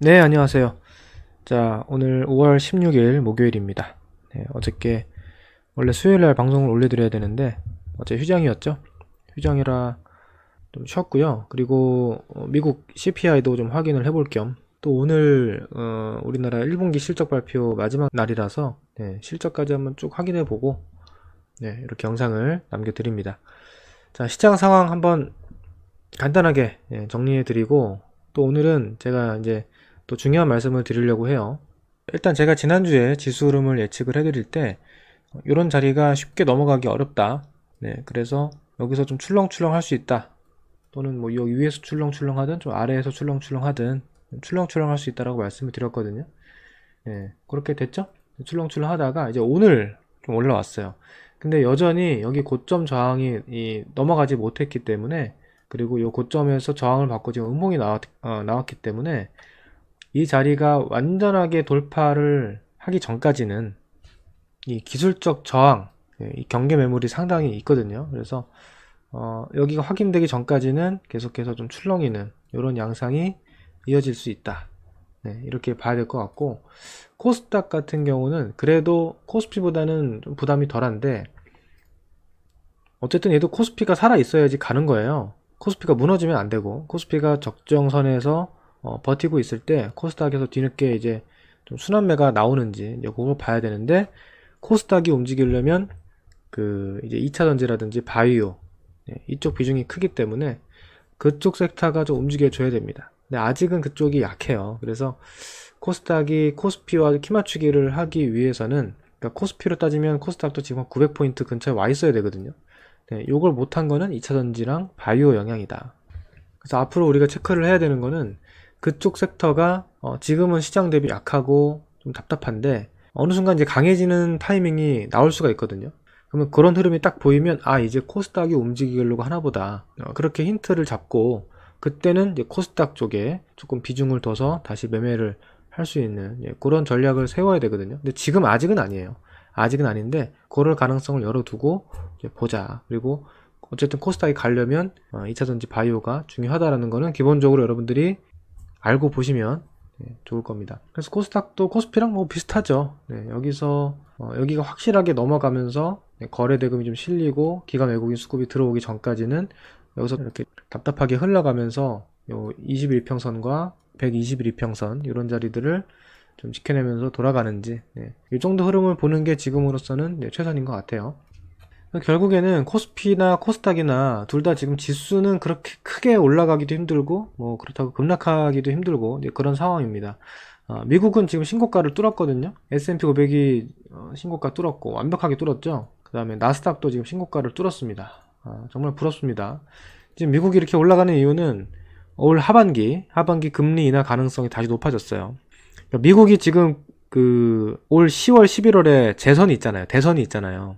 네, 안녕하세요. 자, 오늘 5월 16일 목요일입니다. 네, 어저께 원래 수요일 날 방송을 올려드려야 되는데 어제 휴장이었죠. 휴장이라 좀 쉬었고요. 그리고 어, 미국 CPI도 좀 확인을 해볼 겸 또 오늘 어, 우리나라 1분기 실적 발표 마지막 날이라서 네, 실적까지 한번 쭉 확인해 보고 네, 이렇게 영상을 남겨드립니다. 자, 시장 상황 한번 간단하게 예, 정리해 드리고 또 오늘은 제가 이제 또 중요한 말씀을 드리려고 해요. 일단 제가 지난주에 지수 흐름을 예측을 해드릴 때 이런 자리가 쉽게 넘어가기 어렵다. 네, 그래서 여기서 좀 출렁출렁 할 수 있다. 또는 뭐 여기 위에서 출렁출렁 하든 좀 아래에서 출렁출렁 하든 출렁출렁 할 수 있다라고 말씀을 드렸거든요. 네, 그렇게 됐죠? 출렁출렁 하다가 이제 오늘 좀 올라왔어요. 근데 여전히 여기 고점 저항이 이 넘어가지 못했기 때문에 그리고 이 고점에서 저항을 받고 지금 음봉이 나왔, 어, 나왔기 때문에 이 자리가 완전하게 돌파를 하기 전까지는 이 기술적 저항, 예, 이 경계 매물이 상당히 있거든요. 그래서 어, 여기가 확인되기 전까지는 계속해서 좀 출렁이는 이런 양상이 이어질 수 있다. 네, 이렇게 봐야 될 것 같고 코스닥 같은 경우는 그래도 코스피보다는 좀 부담이 덜한데 어쨌든 얘도 코스피가 살아 있어야지 가는 거예요. 코스피가 무너지면 안 되고 코스피가 적정선에서 어, 버티고 있을 때 코스닥에서 뒤늦게 이제 좀 순환매가 나오는지 이제 그걸 봐야 되는데 코스닥이 움직이려면 그 이제 2차 전지라든지 바이오 네, 이쪽 비중이 크기 때문에 그쪽 섹터가 좀 움직여 줘야 됩니다. 근데 아직은 그쪽이 약해요. 그래서 코스닥이 코스피와 키 맞추기를 하기 위해서는 그러니까 코스피로 따지면 코스닥도 지금 900포인트 근처에 와 있어야 되거든요. 네, 요걸 못한 거는 2차 전지랑 바이오 영향이다. 그래서 앞으로 우리가 체크를 해야 되는 거는 그쪽 섹터가 어, 지금은 시장 대비 약하고 좀 답답한데 어느 순간 이제 강해지는 타이밍이 나올 수가 있거든요. 그러면 그런 흐름이 딱 보이면 아 이제 코스닥이 움직이려고 하나보다 어, 그렇게 힌트를 잡고 그때는 이제 코스닥 쪽에 조금 비중을 둬서 다시 매매를 할 수 있는 예, 그런 전략을 세워야 되거든요. 근데 지금 아직은 아니에요. 아직은 아닌데 그럴 가능성을 열어두고 보자. 그리고 어쨌든 코스닥이 가려면 어, 2차 전지 바이오가 중요하다라는 거는 기본적으로 여러분들이 알고 보시면 네, 좋을 겁니다. 그래서 코스닥도 코스피랑 뭐 비슷하죠. 네, 여기서 어, 여기가 확실하게 넘어가면서 네, 거래 대금이 좀 실리고 기관 외국인 수급이 들어오기 전까지는 여기서 이렇게 답답하게 흘러가면서 요 21평선과 121평선 이런 자리들을 좀 지켜내면서 돌아가는지 네, 이 정도 흐름을 보는 게 지금으로서는 네, 최선인 것 같아요. 결국에는 코스피나 코스닥이나 둘 다 지금 지수는 그렇게 크게 올라가기도 힘들고 뭐 그렇다고 급락하기도 힘들고 그런 상황입니다. 어, 미국은 지금 신고가를 뚫었거든요. S&P 500이 어, 신고가 뚫었고 완벽하게 뚫었죠. 그 다음에 나스닥도 지금 신고가를 뚫었습니다. 아, 정말 부럽습니다. 지금 미국이 이렇게 올라가는 이유는 올 하반기 하반기 금리 인하 가능성이 다시 높아졌어요. 그러니까 미국이 지금 그 올 10월 11월에 재선이 있잖아요. 대선이 있잖아요.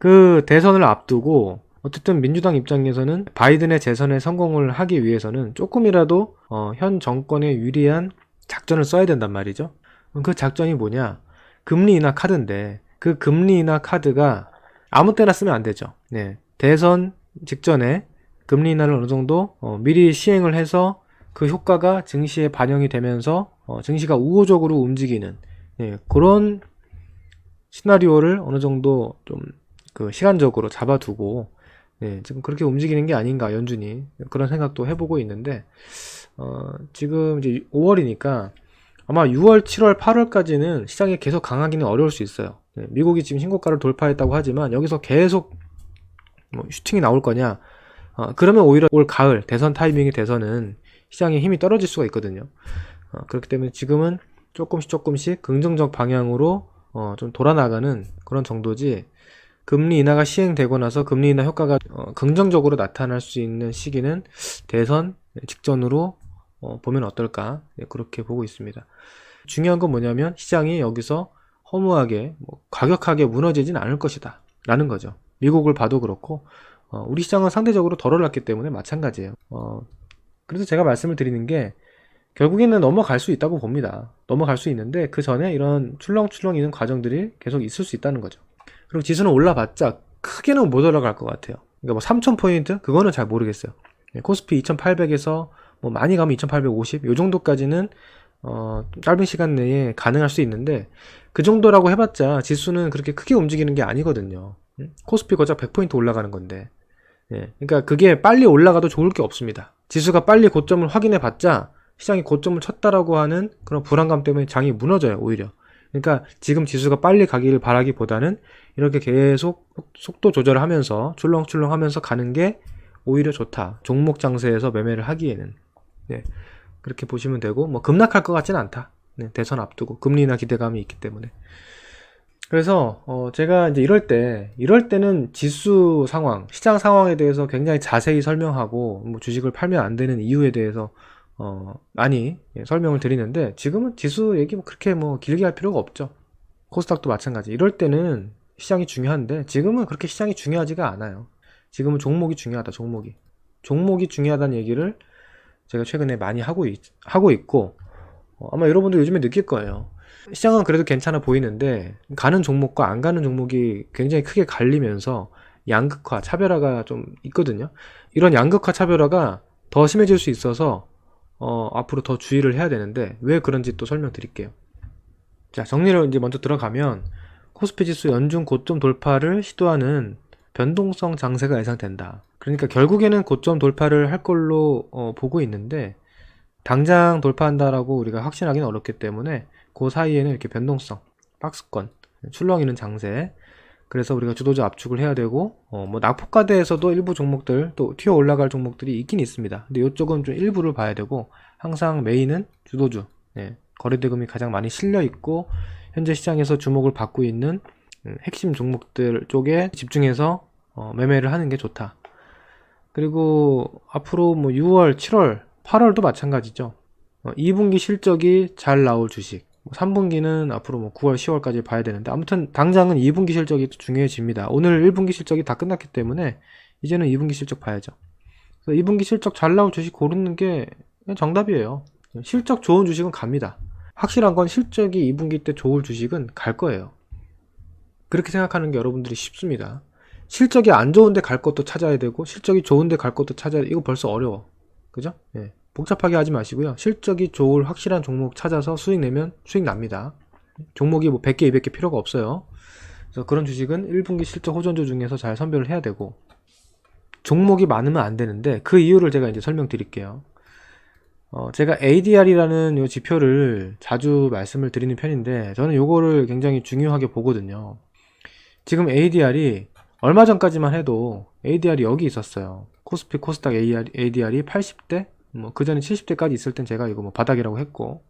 그 대선을 앞두고 어쨌든 민주당 입장에서는 바이든의 재선에 성공을 하기 위해서는 조금이라도 어, 현 정권에 유리한 작전을 써야 된단 말이죠. 그 작전이 뭐냐? 금리 인하 카드인데 그 금리 인하 카드가 아무 때나 쓰면 안 되죠. 네. 대선 직전에 금리 인하를 어느 정도 어, 미리 시행을 해서 그 효과가 증시에 반영이 되면서 어, 증시가 우호적으로 움직이는 네, 그런 시나리오를 어느 정도 좀 그 시간적으로 잡아두고 네, 지금 그렇게 움직이는 게 아닌가 연준이 그런 생각도 해보고 있는데 어, 지금 이제 5월이니까 아마 6월, 7월, 8월까지는 시장이 계속 강하기는 어려울 수 있어요. 네, 미국이 지금 신고가를 돌파했다고 하지만 여기서 계속 뭐 슈팅이 나올 거냐? 어, 그러면 오히려 올 가을 대선 타이밍이 돼서는 시장의 힘이 떨어질 수가 있거든요. 어, 그렇기 때문에 지금은 조금씩 조금씩 긍정적 방향으로 어, 좀 돌아나가는 그런 정도지 금리 인하가 시행되고 나서 금리 인하 효과가 어, 긍정적으로 나타날 수 있는 시기는 대선 직전으로 어, 보면 어떨까 네, 그렇게 보고 있습니다. 중요한 건 뭐냐면 시장이 여기서 허무하게 뭐 과격하게 무너지진 않을 것이다 라는 거죠. 미국을 봐도 그렇고 어, 우리 시장은 상대적으로 덜 올랐기 때문에 마찬가지예요. 어, 그래서 제가 말씀을 드리는 게 결국에는 넘어갈 수 있다고 봅니다. 넘어갈 수 있는데 그 전에 이런 출렁출렁 있는 과정들이 계속 있을 수 있다는 거죠. 그리고 지수는 올라봤자 크게는 못 올라갈 것 같아요. 그러니까 뭐 3,000포인트? 그거는 잘 모르겠어요. 예, 코스피 2,800에서 뭐 많이 가면 2,850? 요 정도까지는 어, 짧은 시간 내에 가능할 수 있는데 그 정도라고 해봤자 지수는 그렇게 크게 움직이는 게 아니거든요. 음? 코스피 거작 100포인트 올라가는 건데. 예, 그러니까 그게 빨리 올라가도 좋을 게 없습니다. 지수가 빨리 고점을 확인해 봤자 시장이 고점을 쳤다라고 하는 그런 불안감 때문에 장이 무너져요, 오히려. 그러니까 지금 지수가 빨리 가기를 바라기보다는 이렇게 계속 속도 조절을 하면서 출렁출렁 하면서 가는 게 오히려 좋다. 종목 장세에서 매매를 하기에는. 네. 그렇게 보시면 되고, 뭐, 급락할 것 같지는 않다. 네, 대선 앞두고, 금리나 기대감이 있기 때문에. 그래서, 어, 제가 이제 이럴 때, 이럴 때는 지수 상황, 시장 상황에 대해서 굉장히 자세히 설명하고, 뭐, 주식을 팔면 안 되는 이유에 대해서, 어, 많이 예, 설명을 드리는데, 지금은 지수 얘기 뭐 그렇게 뭐 길게 할 필요가 없죠. 코스닥도 마찬가지. 이럴 때는 시장이 중요한데, 지금은 그렇게 시장이 중요하지가 않아요. 지금은 종목이 중요하다, 종목이. 종목이 중요하다는 얘기를 제가 최근에 많이 하고, 있, 하고 있고, 어, 아마 여러분도 요즘에 느낄 거예요. 시장은 그래도 괜찮아 보이는데, 가는 종목과 안 가는 종목이 굉장히 크게 갈리면서 양극화, 차별화가 좀 있거든요. 이런 양극화, 차별화가 더 심해질 수 있어서, 어, 앞으로 더 주의를 해야 되는데, 왜 그런지 또 설명드릴게요. 자, 정리를 이제 먼저 들어가면, 코스피 지수 연중 고점 돌파를 시도하는 변동성 장세가 예상된다. 그러니까 결국에는 고점 돌파를 할 걸로 어, 보고 있는데 당장 돌파한다라고 우리가 확신하기는 어렵기 때문에 그 사이에는 이렇게 변동성, 박스권, 출렁이는 장세. 그래서 우리가 주도주 압축을 해야 되고 어, 뭐 낙폭과대에서도 일부 종목들 또 튀어 올라갈 종목들이 있긴 있습니다. 근데 이쪽은 좀 일부를 봐야 되고 항상 메인은 주도주, 네, 거래대금이 가장 많이 실려 있고 현재 시장에서 주목을 받고 있는 음, 핵심 종목들 쪽에 집중해서 어, 매매를 하는 게 좋다. 그리고 앞으로 뭐 6월, 7월, 8월도 마찬가지죠. 어, 2분기 실적이 잘 나올 주식. 3분기는 앞으로 뭐 9월, 10월까지 봐야 되는데 아무튼 당장은 2분기 실적이 중요해집니다. 오늘 1분기 실적이 다 끝났기 때문에 이제는 2분기 실적 봐야죠. 그래서 2분기 실적 잘 나올 주식 고르는 게 정답이에요. 실적 좋은 주식은 갑니다. 확실한 건 실적이 2분기 때 좋을 주식은 갈 거예요. 그렇게 생각하는 게 여러분들이 쉽습니다. 실적이 안 좋은데 갈 것도 찾아야 되고 실적이 좋은데 갈 것도 찾아야 돼. 이거 벌써 어려워. 그죠? 예. 복잡하게 하지 마시고요. 실적이 좋을 확실한 종목 찾아서 수익 내면 수익 납니다. 종목이 뭐 100개, 200개 필요가 없어요. 그래서 그런 주식은 1분기 실적 호전주 중에서 잘 선별을 해야 되고 종목이 많으면 안 되는데 그 이유를 제가 이제 설명드릴게요. 어, 제가 ADR이라는 요 지표를 자주 말씀을 드리는 편인데 저는 요거를 굉장히 중요하게 보거든요. 지금 ADR이 얼마 전까지만 해도 ADR이 여기 있었어요. 코스피 코스닥 ADR이 80대, 뭐 그 전에 70대까지 있을 땐 제가 이거 뭐 바닥이라고 했고,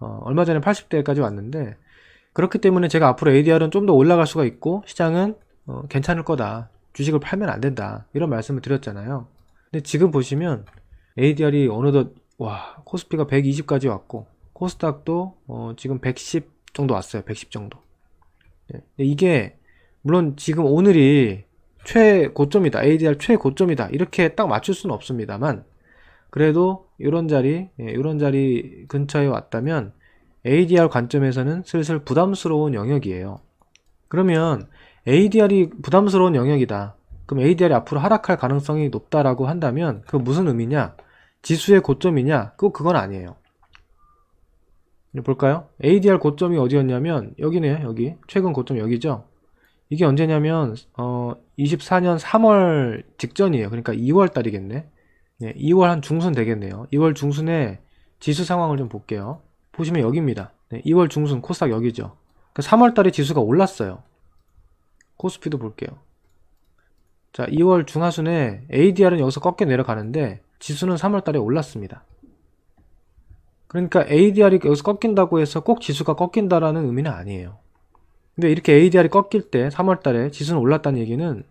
어, 얼마 전에 80대까지 왔는데 그렇기 때문에 제가 앞으로 ADR은 좀 더 올라갈 수가 있고 시장은 어, 괜찮을 거다. 주식을 팔면 안 된다. 이런 말씀을 드렸잖아요. 근데 지금 보시면 ADR이 어느덧 와 코스피가 120까지 왔고 코스닥도 어, 지금 110 정도 왔어요. 110 정도. 네. 이게 물론 지금 오늘이 최고점이다. ADR 최고점이다. 이렇게 딱 맞출 수는 없습니다만 그래도 이런 자리, 이런 자리 근처에 왔다면 ADR 관점에서는 슬슬 부담스러운 영역이에요. 그러면 ADR이 부담스러운 영역이다. 그럼 ADR이 앞으로 하락할 가능성이 높다라고 한다면 그 무슨 의미냐? 지수의 고점이냐? 그 그건 아니에요. 볼까요? ADR 고점이 어디였냐면 여기네요. 여기 최근 고점 여기죠. 이게 언제냐면 어 24년 3월 직전이에요. 그러니까 2월 달이겠네. 네, 2월 한 중순 되겠네요. 2월 중순에 지수 상황을 좀 볼게요. 보시면 여기입니다. 네, 2월 중순 코스닥 여기죠. 그러니까 3월 달에 지수가 올랐어요. 코스피도 볼게요. 자, 2월 중하순에 ADR은 여기서 꺾여 내려가는데 지수는 3월 달에 올랐습니다. 그러니까 ADR이 여기서 꺾인다고 해서 꼭 지수가 꺾인다라는 의미는 아니에요. 근데 이렇게 ADR이 꺾일 때 3월 달에 지수는 올랐다는 얘기는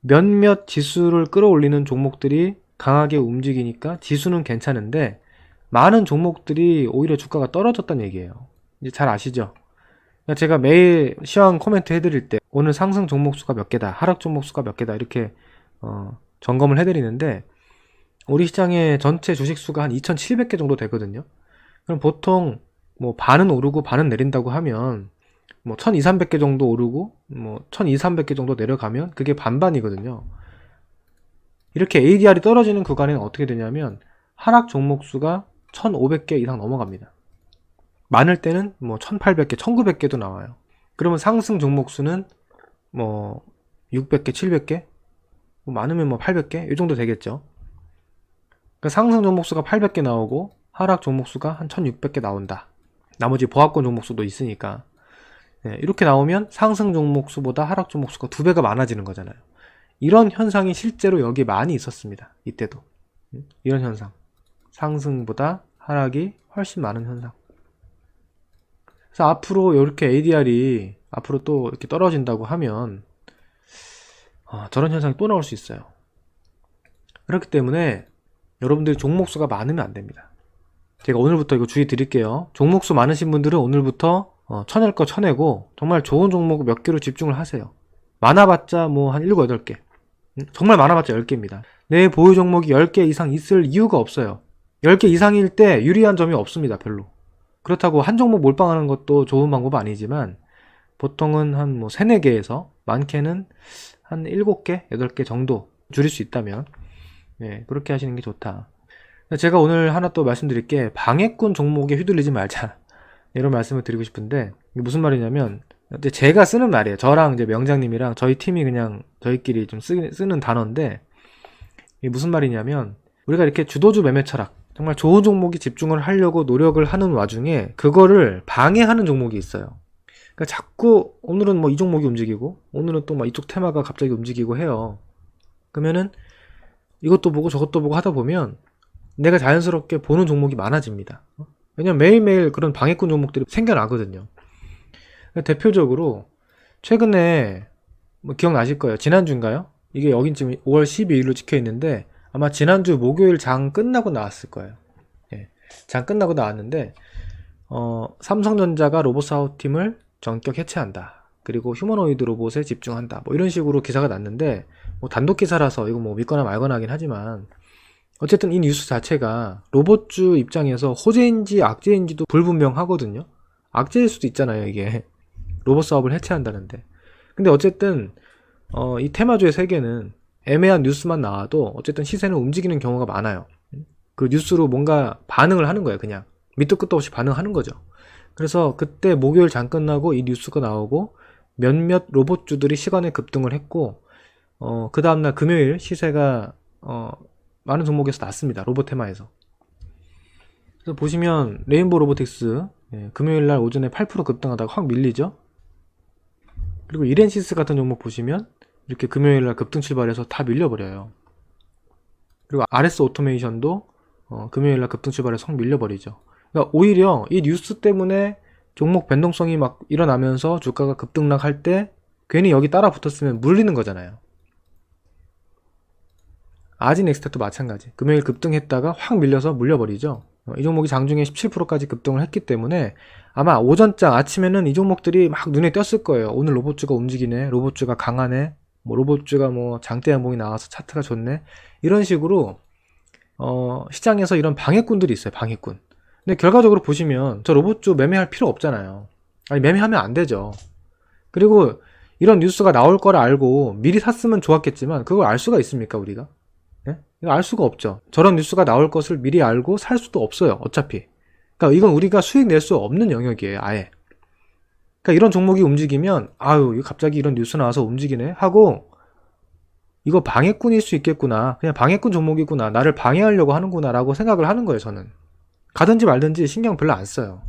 몇몇 지수를 끌어올리는 종목들이 강하게 움직이니까 지수는 괜찮은데 많은 종목들이 오히려 주가가 떨어졌다는 얘기예요. 이제 잘 아시죠? 그러니까 제가 매일 시황 코멘트 해드릴 때 오늘 상승 종목 수가 몇 개다, 하락 종목 수가 몇 개다 이렇게 어, 점검을 해드리는데 우리 시장의 전체 주식 수가 한 2,700개 정도 되거든요. 그럼 보통 뭐 반은 오르고 반은 내린다고 하면 뭐 1200, 300개 정도 오르고 뭐 1200, 300개 정도 내려가면 그게 반반이거든요. 이렇게 ADR이 떨어지는 구간에는 어떻게 되냐면 하락 종목 수가 1,500개 이상 넘어갑니다. 많을 때는 뭐 1,800개, 1,900개도 나와요. 그러면 상승 종목 수는 뭐 600개, 700개, 뭐 많으면 뭐 800개 이 정도 되겠죠. 그러니까 상승 종목 수가 800개 나오고 하락 종목 수가 한 1,600개 나온다. 나머지 보합권 종목 수도 있으니까 네, 이렇게 나오면 상승 종목 수보다 하락 종목 수가 두 배가 많아지는 거잖아요. 이런 현상이 실제로 여기 많이 있었습니다. 이때도 음, 이런 현상 상승보다 하락이 훨씬 많은 현상. 그래서 앞으로 이렇게 ADR이 앞으로 또 이렇게 떨어진다고 하면 아, 저런 현상이 또 나올 수 있어요. 그렇기 때문에 여러분들이 종목수가 많으면 안 됩니다. 제가 오늘부터 이거 주의 드릴게요. 종목수 많으신 분들은 오늘부터 어, 쳐낼 거 쳐내고 정말 좋은 종목 몇 개로 집중을 하세요. 많아봤자 뭐 한 7, 8개. 음, 정말 많아봤자 10개입니다. 내 보유 종목이 10개 이상 있을 이유가 없어요. 10개 이상일 때 유리한 점이 없습니다. 별로. 그렇다고 한 종목 몰빵하는 것도 좋은 방법 아니지만 보통은 한 뭐 3, 4개에서 많게는 한 7개, 8개 정도 줄일 수 있다면 네, 그렇게 하시는 게 좋다. 제가 오늘 하나 또 말씀드릴 게 방해꾼 종목에 휘둘리지 말자. 이런 말씀을 드리고 싶은데 이게 무슨 말이냐면 근데 제가 쓰는 말이에요. 저랑 이제 명장님이랑 저희 팀이 그냥 저희끼리 좀 쓰, 쓰는 단어인데 이게 무슨 말이냐면 우리가 이렇게 주도주 매매 철학 정말 좋은 종목에 집중을 하려고 노력을 하는 와중에 그거를 방해하는 종목이 있어요. 그러니까 자꾸 오늘은 뭐 이 종목이 움직이고 오늘은 또 막 이쪽 테마가 갑자기 움직이고 해요. 그러면은 이것도 보고 저것도 보고 하다 보면 내가 자연스럽게 보는 종목이 많아집니다. 왜냐면 매일매일 그런 방해꾼 종목들이 생겨나거든요. 대표적으로 최근에 뭐 기억나실 거예요. 지난주인가요? 이게 여긴 지금 5월 12일로 찍혀 있는데 아마 지난주 목요일 장 끝나고 나왔을 거예요. 예, 장 끝나고 나왔는데 어, 삼성전자가 로봇 사업팀을 전격 해체한다. 그리고 휴머노이드 로봇에 집중한다. 뭐 이런 식으로 기사가 났는데 뭐 단독 기사라서 이거 뭐 믿거나 말거나 하긴 하지만 어쨌든 이 뉴스 자체가 로봇주 입장에서 호재인지 악재인지도 불분명하거든요. 악재일 수도 있잖아요, 이게. 로봇 사업을 해체한다는데. 근데 어쨌든 어, 이 테마주의 세계는 애매한 뉴스만 나와도 어쨌든 시세는 움직이는 경우가 많아요. 그 뉴스로 뭔가 반응을 하는 거예요, 그냥. 밑도 끝도 없이 반응하는 거죠. 그래서 그때 목요일 장 끝나고 이 뉴스가 나오고 몇몇 로봇주들이 시간에 급등을 했고 어, 그 다음날 금요일 시세가 어, 많은 종목에서 났습니다. 로봇 테마에서. 그래서 보시면 레인보우 로보틱스 예, 금요일 날 오전에 8% 급등하다가 확 밀리죠. 그리고 이렌시스 같은 종목 보시면 이렇게 금요일 날 급등 출발해서 다 밀려버려요. 그리고 RS 오토메이션도 어, 금요일 날 급등 출발해서 확 밀려버리죠. 그러니까 오히려 이 뉴스 때문에 종목 변동성이 막 일어나면서 주가가 급등락할 때 괜히 여기 따라 붙었으면 물리는 거잖아요. 아진엑스타도 마찬가지. 금요일 급등했다가 확 밀려서 물려버리죠. 어, 이 종목이 장중에 17%까지 급등을 했기 때문에 아마 오전장 아침에는 이 종목들이 막 눈에 띄었을 거예요. 오늘 로봇주가 움직이네. 로봇주가 강하네. 뭐 로봇주가 뭐 장대 양봉이 나와서 차트가 좋네. 이런 식으로 어, 시장에서 이런 방해꾼들이 있어요. 방해꾼. 근데 결과적으로 보시면 저 로봇주 매매할 필요 없잖아요. 아니 매매하면 안 되죠. 그리고 이런 뉴스가 나올 거를 알고 미리 샀으면 좋았겠지만 그걸 알 수가 있습니까 우리가? 예? 이거 알 수가 없죠. 저런 뉴스가 나올 것을 미리 알고 살 수도 없어요. 어차피. 그러니까 이건 우리가 수익 낼 수 없는 영역이에요. 아예. 그러니까 이런 종목이 움직이면 아유 갑자기 이런 뉴스 나와서 움직이네 하고 이거 방해꾼일 수 있겠구나. 그냥 방해꾼 종목이구나. 나를 방해하려고 하는구나라고 생각을 하는 거예요. 저는. 가든지 말든지 신경 별로 안 써요.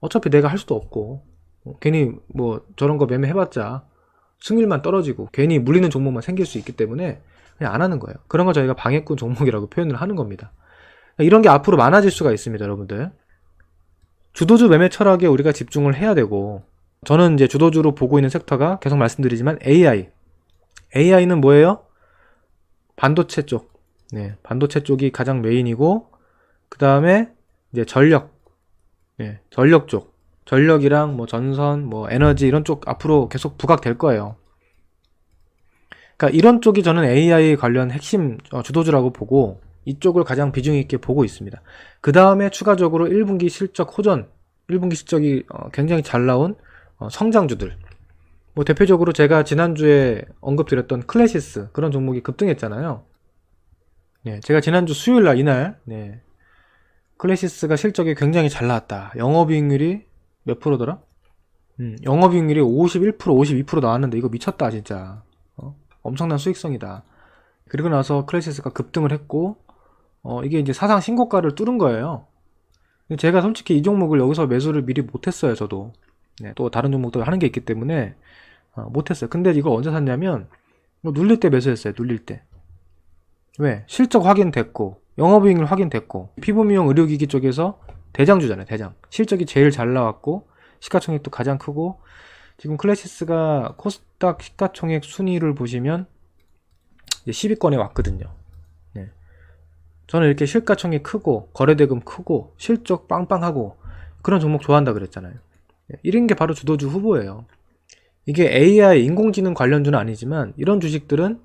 어차피 내가 할 수도 없고 어, 괜히 뭐 저런 거 매매해봤자 승률만 떨어지고 괜히 물리는 종목만 생길 수 있기 때문에 그냥 안 하는 거예요. 그런 걸 저희가 방해꾼 종목이라고 표현을 하는 겁니다. 이런 게 앞으로 많아질 수가 있습니다, 여러분들. 주도주 매매 철학에 우리가 집중을 해야 되고, 저는 이제 주도주로 보고 있는 섹터가 계속 말씀드리지만 AI. AI는 뭐예요? 반도체 쪽. 네, 반도체 쪽이 가장 메인이고, 그 다음에 이제 전력. 네, 전력 쪽. 전력이랑 뭐 전선, 뭐 에너지 이런 쪽 앞으로 계속 부각될 거예요. 그러니까 이런 쪽이 저는 AI 관련 핵심 어, 주도주라고 보고 이쪽을 가장 비중 있게 보고 있습니다. 그 다음에 추가적으로 1분기 실적 호전, 1분기 실적이 어, 굉장히 잘 나온 어, 성장주들. 뭐 대표적으로 제가 지난주에 언급드렸던 클래시스 그런 종목이 급등했잖아요. 네, 제가 지난주 수요일 날 이날 네, 클래시스가 실적이 굉장히 잘 나왔다. 영업이익률이 몇 프로더라? 음, 영업이익률이 51% 52% 나왔는데 이거 미쳤다 진짜. 어? 엄청난 수익성이다. 그리고 나서 클래시스가 급등을 했고 어, 이게 이제 사상 신고가를 뚫은 거예요. 제가 솔직히 이 종목을 여기서 매수를 미리 못했어요, 저도. 네, 또 다른 종목도 하는 게 있기 때문에 어, 못했어요. 근데 이걸 언제 샀냐면 이거 눌릴 때 매수했어요, 눌릴 때. 왜? 실적 확인됐고 영업이익률 확인됐고 피부 미용 의료기기 쪽에서 대장주잖아요, 대장. 실적이 제일 잘 나왔고 시가총액도 가장 크고 지금 클래시스가 코스닥 시가총액 순위를 보시면 이제 10위권에 왔거든요. 네. 저는 이렇게 실가총액 크고 거래대금 크고 실적 빵빵하고 그런 종목 좋아한다 그랬잖아요. 네, 이런 게 바로 주도주 후보예요. 이게 AI 인공지능 관련주는 아니지만 이런 주식들은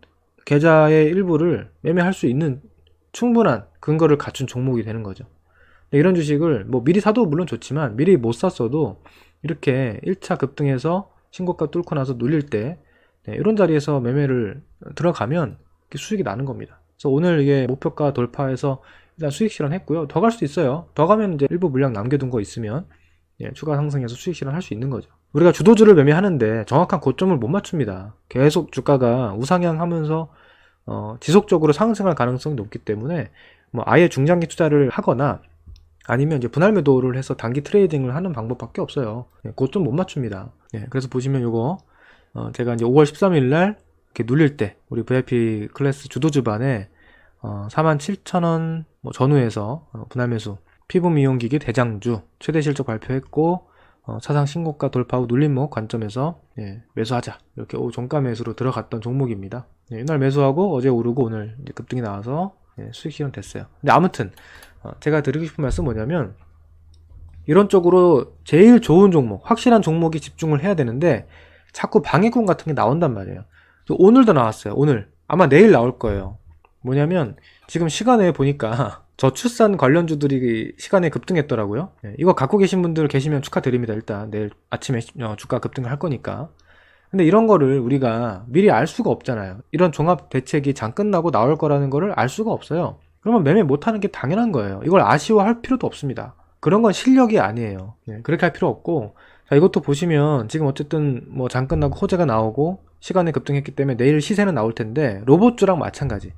계좌의 일부를 매매할 수 있는 충분한 근거를 갖춘 종목이 되는 거죠. 근데 이런 주식을 뭐 미리 사도 물론 좋지만 미리 못 샀어도 이렇게 1차 급등해서 신고가 뚫고 나서 눌릴 때 네, 이런 자리에서 매매를 들어가면 수익이 나는 겁니다. 그래서 오늘 이게 목표가 돌파해서 일단 수익 실현했고요. 더 갈 수도 있어요. 더 가면 이제 일부 물량 남겨둔 거 있으면 예, 추가 상승해서 수익 실현할 수 있는 거죠. 우리가 주도주를 매매하는데 정확한 고점을 못 맞춥니다. 계속 주가가 우상향 하면서 어, 지속적으로 상승할 가능성이 높기 때문에 뭐 아예 중장기 투자를 하거나 아니면 이제 분할 매도를 해서 단기 트레이딩을 하는 방법밖에 없어요. 예, 고점 못 맞춥니다. 예, 그래서 보시면 요거 어, 제가 이제 5월 13일 날 이렇게 눌릴 때 우리 VIP 클래스 주도주반에 어, 47,000원 뭐 전후에서 어, 분할 매수 피부 미용기기 대장주 최대 실적 발표했고 어, 차상 신고가 돌파 후 눌림목 관점에서 예, 매수하자 이렇게 오 종가 매수로 들어갔던 종목입니다. 예, 이날 매수하고 어제 오르고 오늘 급등이 나와서 예, 수익 실현 됐어요. 근데 아무튼 어, 제가 드리고 싶은 말씀 뭐냐면 이런 쪽으로 제일 좋은 종목, 확실한 종목이 집중을 해야 되는데 자꾸 방해꾼 같은 게 나온단 말이에요. 오늘도 나왔어요. 오늘 아마 내일 나올 거예요. 뭐냐면 지금 시간에 보니까 저출산 관련주들이 시간에 급등했더라고요. 예, 이거 갖고 계신 분들 계시면 축하드립니다. 일단 내일 아침에 어, 주가 급등을 할 거니까. 근데 이런 거를 우리가 미리 알 수가 없잖아요. 이런 종합 대책이 장 끝나고 나올 거라는 거를 알 수가 없어요. 그러면 매매 못하는 게 당연한 거예요. 이걸 아쉬워할 필요도 없습니다. 그런 건 실력이 아니에요. 예, 그렇게 할 필요 없고, 자, 이것도 보시면 지금 어쨌든 뭐 장 끝나고 호재가 나오고 시간에 급등했기 때문에 내일 시세는 나올 텐데 로봇주랑 마찬가지.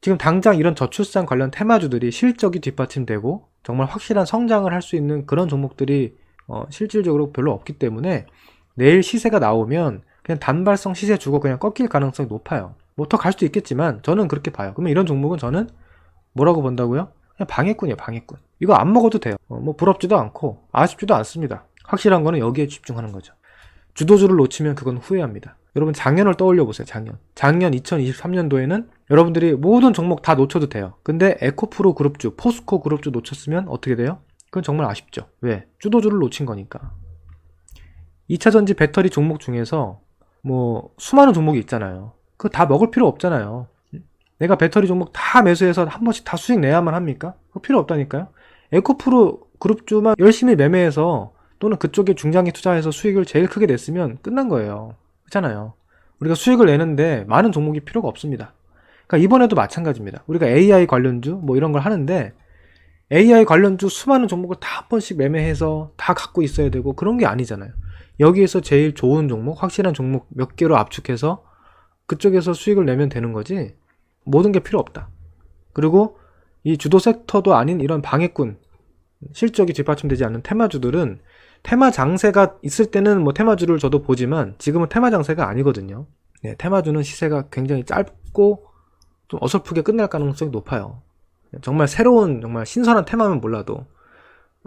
지금 당장 이런 저출산 관련 테마주들이 실적이 뒷받침되고 정말 확실한 성장을 할 수 있는 그런 종목들이 어, 실질적으로 별로 없기 때문에 내일 시세가 나오면 그냥 단발성 시세 주고 그냥 꺾일 가능성이 높아요. 뭐 더 갈 수도 있겠지만 저는 그렇게 봐요. 그러면 이런 종목은 저는 뭐라고 본다고요? 그냥 방해꾼이에요, 방해꾼. 이거 안 먹어도 돼요. 어, 뭐 부럽지도 않고 아쉽지도 않습니다. 확실한 거는 여기에 집중하는 거죠. 주도주를 놓치면 그건 후회합니다. 여러분 작년을 떠올려 보세요. 작년. 작년 2023년도에는 여러분들이 모든 종목 다 놓쳐도 돼요. 근데 에코프로 그룹주, 포스코 그룹주 놓쳤으면 어떻게 돼요? 그건 정말 아쉽죠. 왜? 주도주를 놓친 거니까. 2차 전지 배터리 종목 중에서 뭐 수많은 종목이 있잖아요. 그거 다 먹을 필요 없잖아요. 내가 배터리 종목 다 매수해서 한 번씩 다 수익 내야만 합니까? 필요 없다니까요. 에코프로 그룹주만 열심히 매매해서 또는 그쪽에 중장기 투자해서 수익을 제일 크게 냈으면 끝난 거예요. 그렇잖아요. 우리가 수익을 내는데 많은 종목이 필요가 없습니다. 그러니까 이번에도 마찬가지입니다. 우리가 AI 관련주 뭐 이런 걸 하는데 AI 관련주 수많은 종목을 다 한 번씩 매매해서 다 갖고 있어야 되고 그런 게 아니잖아요. 여기에서 제일 좋은 종목, 확실한 종목 몇 개로 압축해서 그쪽에서 수익을 내면 되는 거지 모든 게 필요 없다. 그리고 이 주도 섹터도 아닌 이런 방해꾼 실적이 뒷받침되지 않는 테마주들은 테마 장세가 있을 때는 뭐 테마주를 저도 보지만 지금은 테마 장세가 아니거든요. 네, 테마주는 시세가 굉장히 짧고 좀 어설프게 끝날 가능성이 높아요. 정말 새로운 정말 신선한 테마면 몰라도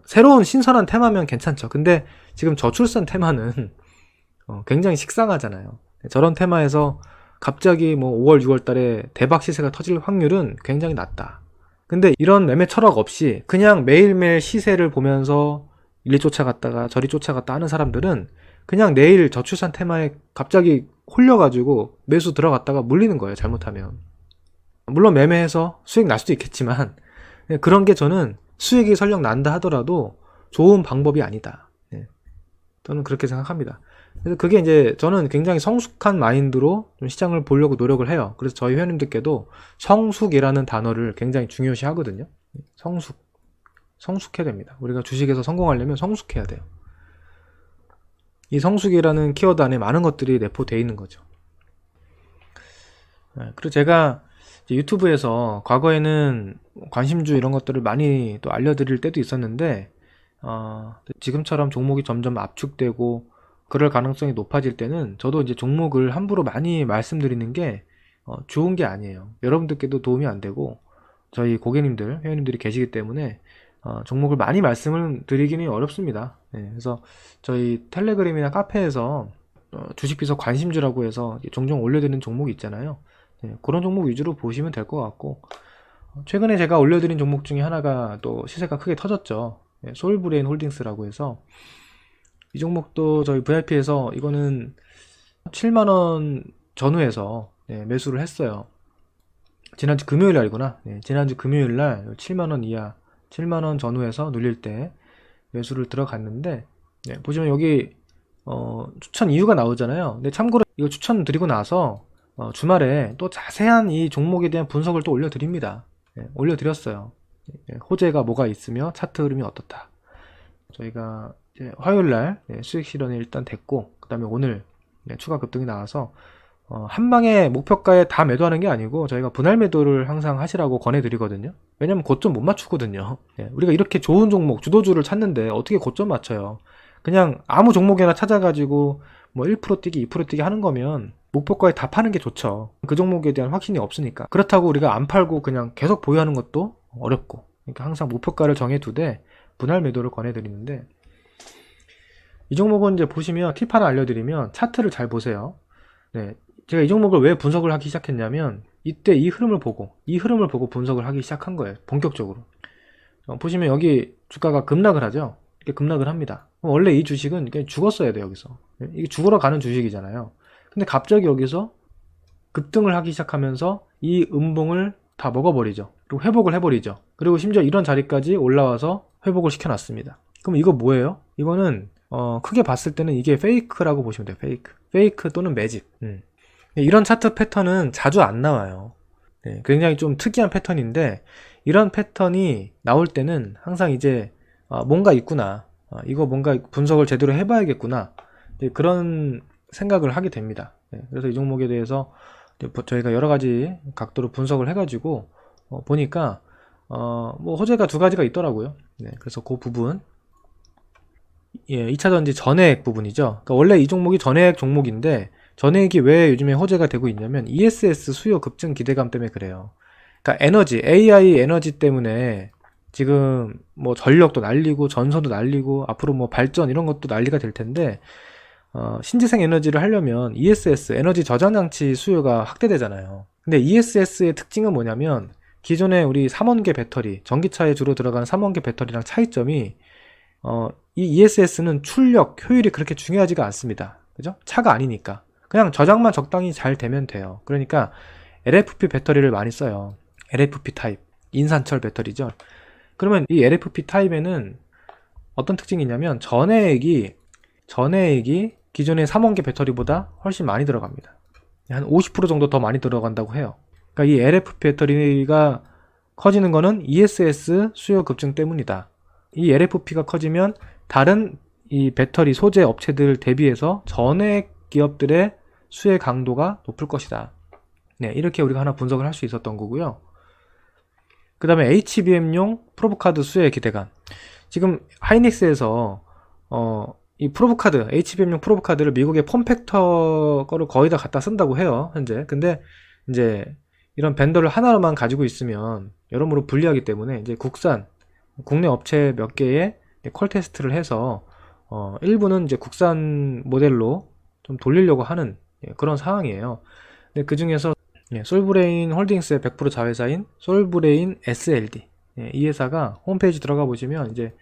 새로운 신선한 테마면 괜찮죠. 근데 지금 저출산 테마는 어, 굉장히 식상하잖아요. 저런 테마에서 갑자기 뭐 5월, 6월 달에 대박 시세가 터질 확률은 굉장히 낮다. 근데 이런 매매 철학 없이 그냥 매일매일 시세를 보면서 일리 쫓아갔다가 저리 쫓아갔다 하는 사람들은 그냥 내일 저출산 테마에 갑자기 홀려가지고 매수 들어갔다가 물리는 거예요, 잘못하면. 물론 매매해서 수익 날 수도 있겠지만, 그런 게 저는 수익이 설령 난다 하더라도 좋은 방법이 아니다. 네. 저는 그렇게 생각합니다. 그래서 그게 이제 저는 굉장히 성숙한 마인드로 좀 시장을 보려고 노력을 해요. 그래서 저희 회원님들께도 성숙이라는 단어를 굉장히 중요시 하거든요. 성숙. 성숙해야 됩니다. 우리가 주식에서 성공하려면 성숙해야 돼요. 이 성숙이라는 키워드 안에 많은 것들이 내포되어 있는 거죠. 네, 그리고 제가 유튜브에서 과거에는 관심주 이런 것들을 많이 또 알려드릴 때도 있었는데, 어, 지금처럼 종목이 점점 압축되고 그럴 가능성이 높아질 때는 저도 이제 종목을 함부로 많이 말씀드리는 게 어, 좋은 게 아니에요. 여러분들께도 도움이 안 되고 저희 고객님들, 회원님들이 계시기 때문에 어, 종목을 많이 말씀을 드리기는 어렵습니다. 네, 그래서 저희 텔레그램이나 카페에서 어, 주식비서 관심주라고 해서 종종 올려드리는 종목이 있잖아요. 네, 그런 종목 위주로 보시면 될 것 같고 어, 최근에 제가 올려드린 종목 중에 하나가 또 시세가 크게 터졌죠. 네, 솔브레인 홀딩스라고 해서 이 종목도 저희 VIP에서 이거는 7만원 전후에서 네, 매수를 했어요. 지난주 금요일 날이구나. 네, 지난주 금요일 날 7만원 이하, 7만원 전후에서 눌릴 때 매수를 들어갔는데, 네, 보시면 여기, 어, 추천 이유가 나오잖아요. 근데 참고로 이거 추천 드리고 나서, 어, 주말에 또 자세한 이 종목에 대한 분석을 또 올려드립니다. 네, 올려드렸어요. 네, 호재가 뭐가 있으며 차트 흐름이 어떻다. 저희가 화요일 날 네, 수익 실현이 일단 됐고, 그 다음에 오늘 네, 추가 급등이 나와서 어, 한 방에 목표가에 다 매도하는 게 아니고 저희가 분할 매도를 항상 하시라고 권해드리거든요. 왜냐면 고점 못 맞추거든요. 예, 우리가 이렇게 좋은 종목, 주도주를 찾는데 어떻게 고점 맞춰요? 그냥 아무 종목이나 찾아가지고 뭐 1% 뛰기, 2% 뛰기 하는 거면 목표가에 다 파는 게 좋죠. 그 종목에 대한 확신이 없으니까. 그렇다고 우리가 안 팔고 그냥 계속 보유하는 것도 어렵고. 그러니까 항상 목표가를 정해두되 분할 매도를 권해드리는데 이 종목은 이제 보시면 팁 하나 알려드리면 차트를 잘 보세요. 네, 제가 이 종목을 왜 분석을 하기 시작했냐면 이때 이 흐름을 보고 이 흐름을 보고 분석을 하기 시작한 거예요. 본격적으로. 어, 보시면 여기 주가가 급락을 하죠. 이렇게 급락을 합니다. 원래 이 주식은 그냥 죽었어야 돼요, 여기서. 이게 죽으러 가는 주식이잖아요. 근데 갑자기 여기서 급등을 하기 시작하면서 이 음봉을 다 먹어버리죠. 그리고 회복을 해버리죠. 그리고 심지어 이런 자리까지 올라와서 회복을 시켜놨습니다. 그럼 이거 뭐예요? 이거는 어, 크게 봤을 때는 이게 페이크라고 보시면 돼요. 페이크. 페이크 또는 매집. 음. 이런 차트 패턴은 자주 안 나와요. 네, 굉장히 좀 특이한 패턴인데 이런 패턴이 나올 때는 항상 이제 아, 뭔가 있구나. 아, 이거 뭔가 분석을 제대로 해봐야겠구나. 그런 생각을 하게 됩니다. 네, 그래서 이 종목에 대해서 저희가 여러 가지 각도로 분석을 해가지고 어, 보니까 어, 뭐 호재가 두 가지가 있더라고요. 네, 그래서 그 부분 예, 2차 전지 전액 부분이죠. 그러니까 원래 이 종목이 전액 종목인데 전액이 왜 요즘에 호재가 되고 있냐면 ESS 수요 급증 기대감 때문에 그래요. 그러니까 에너지, AI 에너지 때문에 지금 뭐 전력도 날리고 전선도 날리고 앞으로 뭐 발전 이런 것도 난리가 될 텐데 어, 신재생 에너지를 하려면 ESS 에너지 저장 장치 수요가 확대되잖아요. 근데 ESS의 특징은 뭐냐면 기존에 우리 3원계 배터리, 전기차에 주로 들어가는 3원계 배터리랑 차이점이 어, 이 ESS는 출력, 효율이 그렇게 중요하지가 않습니다. 그죠? 차가 아니니까. 그냥 저장만 적당히 잘 되면 돼요. 그러니까 LFP 배터리를 많이 써요. LFP 타입. 인산철 배터리죠. 그러면 이 LFP 타입에는 어떤 특징이 있냐면 전해액이 전해액이 기존의 3원계 배터리보다 훨씬 많이 들어갑니다. 한 50% 정도 더 많이 들어간다고 해요. 그러니까 이 LFP 배터리가 커지는 거는 ESS 수요 급증 때문이다. 이 LFP가 커지면 다른 이 배터리 소재 업체들 대비해서 전액 기업들의 수혜 강도가 높을 것이다. 네, 이렇게 우리가 하나 분석을 할 수 있었던 거고요. 그 다음에 HBM용 프로브카드 수혜 기대감. 지금 하이닉스에서 어, 이 프로브카드, HBM용 프로브카드를 미국의 폼팩터 거를 거의 다 갖다 쓴다고 해요, 현재. 근데 이제 이런 벤더를 하나로만 가지고 있으면 여러모로 불리하기 때문에 이제 국산, 국내 업체 몇 개의 퀄 테스트를 해서 어, 일부는 이제 국산 모델로 좀 돌리려고 하는 예, 그런 상황이에요. 근데 그 중에서 예, 솔브레인 홀딩스의 100% 자회사인 솔브레인 SLD 예, 이 회사가 홈페이지 들어가 보시면 이제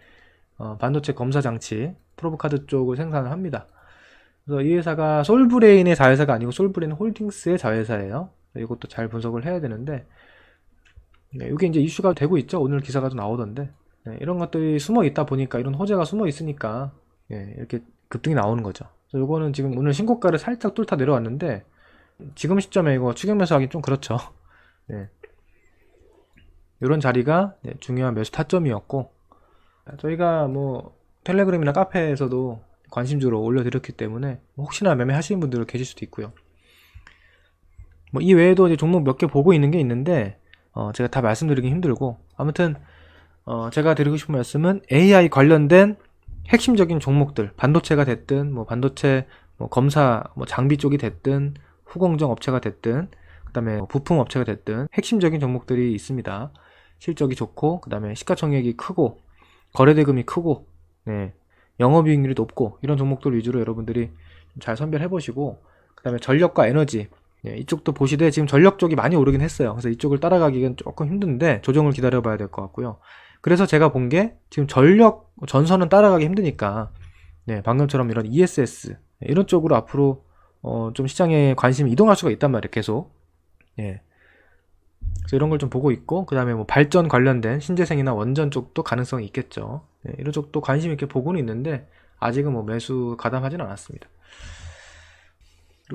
어, 반도체 검사 장치 프로브카드 쪽을 생산을 합니다. 그래서 이 회사가 솔브레인의 자회사가 아니고 솔브레인 홀딩스의 자회사예요. 이것도 잘 분석을 해야 되는데 네, 이게 이제 이슈가 되고 있죠. 오늘 기사가 좀 나오던데 네, 이런 것들이 숨어 있다 보니까 이런 호재가 숨어 있으니까 예, 이렇게 급등이 나오는 거죠. 그래서 요거는 지금 오늘 신고가를 살짝 뚫다 내려왔는데 지금 시점에 이거 추격 매수하기 좀 그렇죠. 네. 이런 자리가 네, 중요한 매수 타점이었고 저희가 뭐 텔레그램이나 카페에서도 관심주로 올려드렸기 때문에 혹시나 매매하시는 분들 계실 수도 있고요. 뭐 이 외에도 이제 종목 몇 개 보고 있는 게 있는데 어, 제가 다 말씀드리기 힘들고 아무튼 어, 제가 드리고 싶은 말씀은 AI 관련된 핵심적인 종목들 반도체가 됐든 뭐 반도체 뭐 검사 뭐 장비 쪽이 됐든 후공정 업체가 됐든 그다음에 뭐 부품 업체가 됐든 핵심적인 종목들이 있습니다. 실적이 좋고 그다음에 시가총액이 크고 거래대금이 크고 네, 영업이익률이 높고 이런 종목들 위주로 여러분들이 좀잘 선별해 보시고 그다음에 전력과 에너지 네, 이쪽도 보시되 지금 전력 쪽이 많이 오르긴 했어요. 그래서 이쪽을 따라가기는 조금 힘든데 조정을 기다려 봐야 될 것 같고요. 그래서 제가 본 게 지금 전력 전선은 따라가기 힘드니까 네, 방금처럼 이런 ESS 네, 이런 쪽으로 앞으로 어, 좀 시장에 관심이 이동할 수가 있단 말이에요. 계속. 예. 그래서 이런 걸 좀 보고 있고 그다음에 뭐 발전 관련된 신재생이나 원전 쪽도 가능성이 있겠죠. 네, 이런 쪽도 관심 있게 보고는 있는데 아직은 뭐 매수 가담하지는 않았습니다.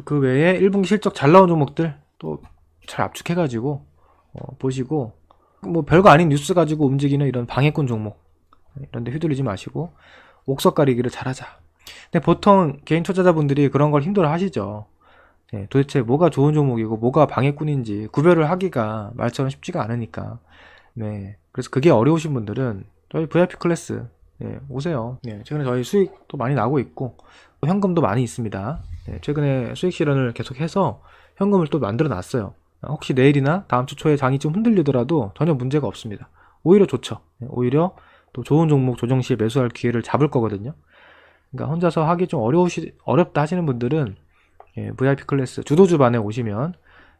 그 외에 1분기 실적 잘 나온 종목들 또 잘 압축해가지고 어, 보시고 뭐 별거 아닌 뉴스 가지고 움직이는 이런 방해꾼 종목 이런 데 휘둘리지 마시고 옥석 가리기를 잘하자. 근데 보통 개인 투자자분들이 그런 걸 힘들어 하시죠. 네, 도대체 뭐가 좋은 종목이고 뭐가 방해꾼인지 구별을 하기가 말처럼 쉽지가 않으니까. 네, 그래서 그게 어려우신 분들은 저희 VIP 클래스 네, 오세요. 네, 최근에 저희 수익도 많이 나고 있고 현금도 많이 있습니다. 네, 최근에 수익 실현을 계속해서 현금을 또 만들어 놨어요. 혹시 내일이나 다음 주 초에 장이 좀 흔들리더라도 전혀 문제가 없습니다. 오히려 좋죠. 네, 오히려 또 좋은 종목 조정 시에 매수할 기회를 잡을 거거든요. 그러니까 혼자서 하기 좀 어려우시 어렵다 하시는 분들은 예, VIP 클래스 주도주 반에 오시면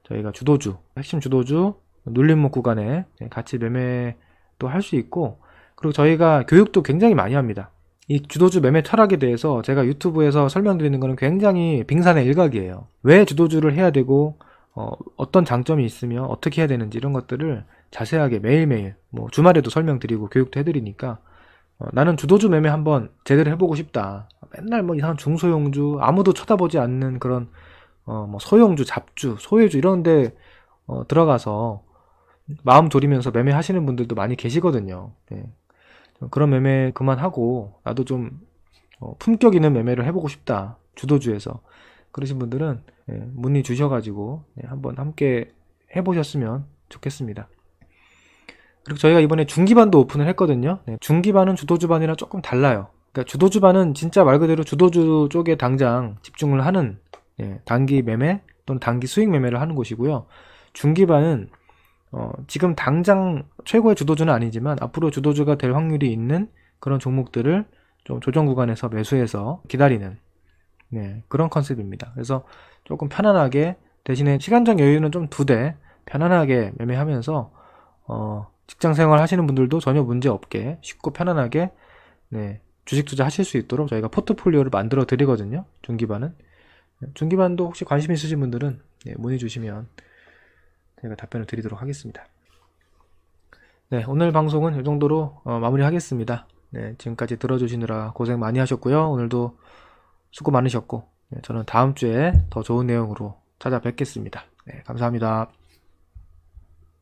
저희가 주도주 핵심 주도주 눌림목 구간에 예, 같이 매매도 할 수 있고 그리고 저희가 교육도 굉장히 많이 합니다. 이 주도주 매매 철학에 대해서 제가 유튜브에서 설명드리는 거는 굉장히 빙산의 일각이에요. 왜 주도주를 해야 되고 어, 어떤 장점이 있으며 어떻게 해야 되는지 이런 것들을 자세하게 매일매일 뭐 주말에도 설명드리고 교육도 해드리니까 어, 나는 주도주 매매 한번 제대로 해보고 싶다. 맨날 뭐 이상한 중소형주 아무도 쳐다보지 않는 그런 어, 뭐 소형주, 잡주, 소외주 이런데 어, 들어가서 마음 졸이면서 매매하시는 분들도 많이 계시거든요. 네. 그런 매매 그만하고 나도 좀 어, 품격 있는 매매를 해보고 싶다. 주도주에서 그러신 분들은 예, 문의 주셔가지고 예, 한번 함께 해보셨으면 좋겠습니다. 그리고 저희가 이번에 중기반도 오픈을 했거든요. 네, 중기반은 주도주반이랑 조금 달라요. 그러니까 주도주반은 진짜 말 그대로 주도주 쪽에 당장 집중을 하는 예, 단기 매매 또는 단기 수익 매매를 하는 곳이고요. 중기반은 어, 지금 당장 최고의 주도주는 아니지만 앞으로 주도주가 될 확률이 있는 그런 종목들을 좀 조정 구간에서 매수해서 기다리는 네, 그런 컨셉입니다. 그래서 조금 편안하게 대신에 시간적 여유는 좀 두되 편안하게 매매하면서 어, 직장 생활 하시는 분들도 전혀 문제 없게 쉽고 편안하게 네, 주식 투자 하실 수 있도록 저희가 포트폴리오를 만들어 드리거든요. 중기반은. 중기반도 혹시 관심 있으신 분들은 네, 문의 주시면 저희가 답변을 드리도록 하겠습니다. 네, 오늘 방송은 이 정도로 어, 마무리하겠습니다. 네, 지금까지 들어주시느라 고생 많이 하셨고요. 오늘도 수고 많으셨고, 네, 저는 다음 주에 더 좋은 내용으로 찾아뵙겠습니다. 네, 감사합니다.